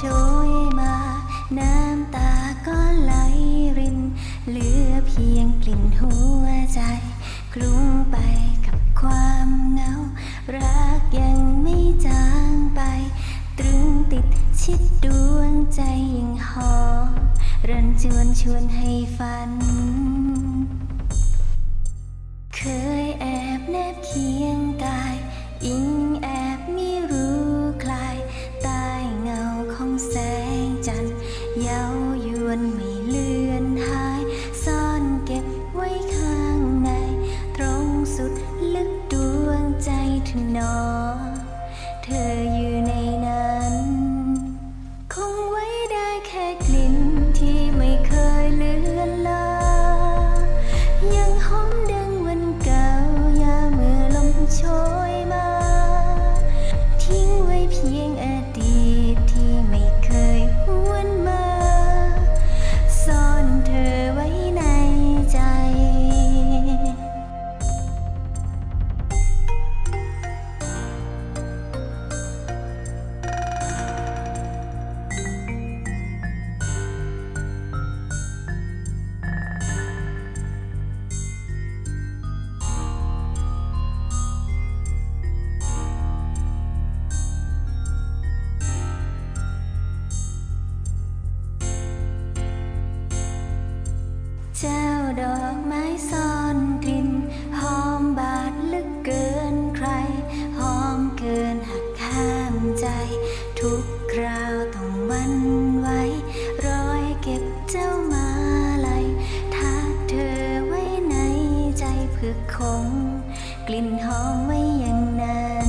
ช่วยมา น้ำตาก็ไหลริน เหลือเพียงกลิ่นหัวใจ กลุ้มไปกับความเหงา รักยังไม่จางไป ตรึงติดชิดดวงใจยังหอรันจวนชวนให้ฝัน เย้ายวนไม่เลือนหาย ซ่อนเก็บไว้ข้างใน ตรงสุดลึกดวงใจถึงนอน เจ้าดอกไม้ซ่อนกลิ่น หอมบาดลึกเกินใคร หอมเกินหักห้ามใจ ทุกคราวต้องวันไหวรอยเก็บเจ้ามาลัยทักเธอไว้ในใจเพื่อคง กลิ่นหอมไว้ยังนาน